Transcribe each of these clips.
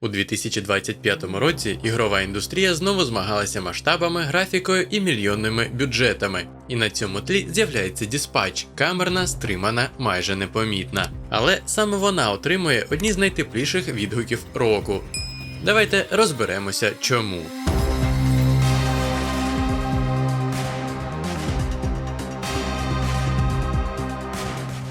У 2025 році ігрова індустрія знову змагалася масштабами, графікою і мільйонними бюджетами. І на цьому тлі з'являється Діспач, камерна, стримана, майже непомітна. Але саме вона отримує одні з найтепліших відгуків року. Давайте розберемося, чому.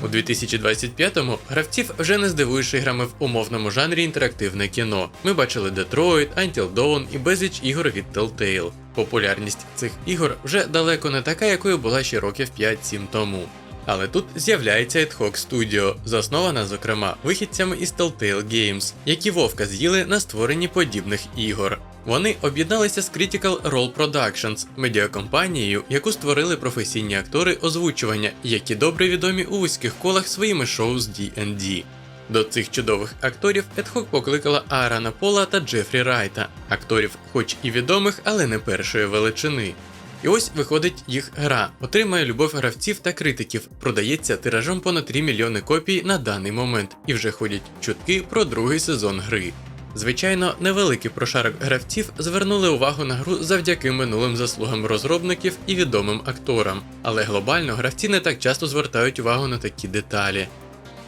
У 2025-му гравців вже не здивуєш іграми в умовному жанрі інтерактивне кіно. Ми бачили Detroit, Until Dawn і безліч ігор від Telltale. Популярність цих ігор вже далеко не така, якою була ще років 5-7 тому. Але тут з'являється Ad Hoc Studio, заснована, зокрема, вихідцями із Telltale Games, які вовка з'їли на створенні подібних ігор. Вони об'єдналися з Critical Role Productions, медіакомпанією, яку створили професійні актори озвучування, які добре відомі у вузьких колах своїми шоу з D&D. До цих чудових акторів Едхок покликала Аарона Пола та Джефрі Райта, акторів, хоч і відомих, але не першої величини. І ось виходить їх гра, отримає любов гравців та критиків, продається тиражом понад 3 мільйони копій на даний момент, і вже ходять чутки про другий сезон гри. Звичайно, невеликий прошарок гравців звернули увагу на гру завдяки минулим заслугам розробників і відомим акторам, але глобально гравці не так часто звертають увагу на такі деталі.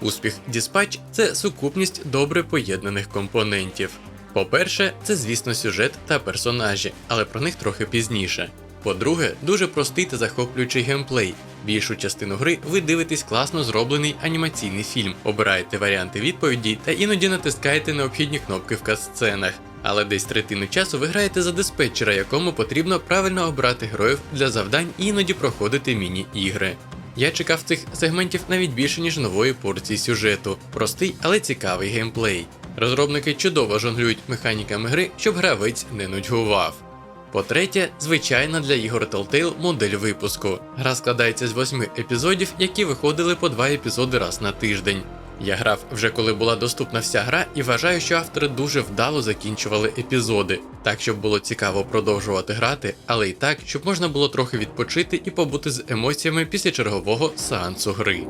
Успіх Dispatch – це сукупність добре поєднаних компонентів. По-перше, це, звісно, сюжет та персонажі, але про них трохи пізніше. По-друге, дуже простий та захоплюючий геймплей. Більшу частину гри ви дивитесь класно зроблений анімаційний фільм, обираєте варіанти відповіді та іноді натискаєте необхідні кнопки в кат-сценах. Але десь третину часу ви граєте за диспетчера, якому потрібно правильно обрати героїв для завдань і іноді проходити міні-ігри. Я чекав цих сегментів навіть більше, ніж нової порції сюжету. Простий, але цікавий геймплей. Розробники чудово жонглюють механіками гри, щоб гравець не нудьгував. По-третє, звичайна для ігор Telltale модель випуску. Гра складається з восьми епізодів, які виходили по два епізоди раз на тиждень. Я грав вже коли була доступна вся гра, і вважаю, що автори дуже вдало закінчували епізоди, так щоб було цікаво продовжувати грати, але й так, щоб можна було трохи відпочити і побути з емоціями після чергового сеансу гри.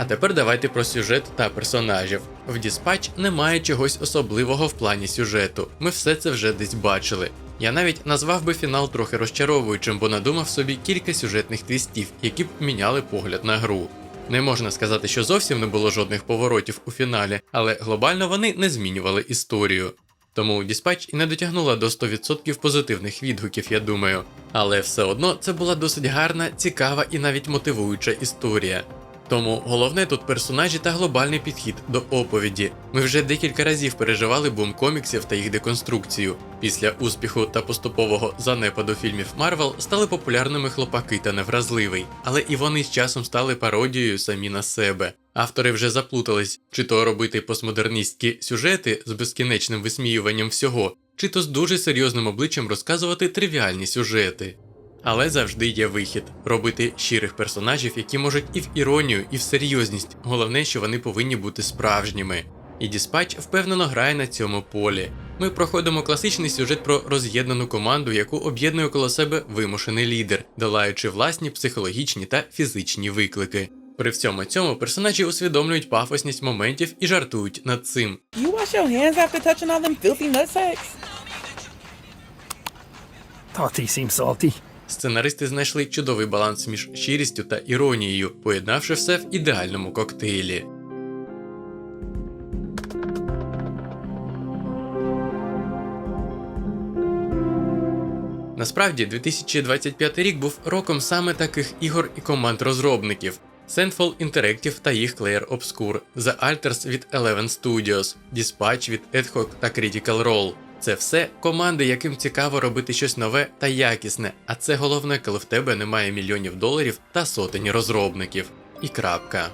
А тепер давайте про сюжет та персонажів. В Dispatch немає чогось особливого в плані сюжету. Ми все це вже десь бачили. Я навіть назвав би фінал трохи розчаровуючим, бо надумав собі кілька сюжетних твістів, які б міняли погляд на гру. Не можна сказати, що зовсім не було жодних поворотів у фіналі, але глобально вони не змінювали історію. Тому Dispatch і не дотягнула до 100% позитивних відгуків, я думаю. Але все одно це була досить гарна, цікава і навіть мотивуюча історія. Тому головне тут персонажі та глобальний підхід до оповіді. Ми вже декілька разів переживали бум коміксів та їх деконструкцію. Після успіху та поступового занепаду фільмів Марвел стали популярними хлопаки та невразливий, але і вони з часом стали пародією самі на себе. Автори вже заплутались, чи то робити постмодерністські сюжети з безкінечним висміюванням всього, чи то з дуже серйозним обличчям розказувати тривіальні сюжети. Але завжди є вихід робити щирих персонажів, які можуть і в іронію, і в серйозність. Головне, що вони повинні бути справжніми. І Dispatch впевнено грає на цьому полі. Ми проходимо класичний сюжет про роз'єднану команду, яку об'єднує коло себе вимушений лідер, долаючи власні психологічні та фізичні виклики. При всьому цьому персонажі усвідомлюють пафосність моментів і жартують над цим. You wash your hands after touching all them filthy nutsacks? Thought he seemed salty. Сценаристи знайшли чудовий баланс між щирістю та іронією, поєднавши все в ідеальному коктейлі. Насправді, 2025 рік був роком саме таких ігор і команд розробників. Sandfall Interactive та їх Clair Obscure, The Alters від Eleven Studios, Dispatch від Ad Hoc та Critical Role. Це все команди, яким цікаво робити щось нове та якісне, а це головне, коли в тебе немає мільйонів доларів та сотень розробників. І крапка.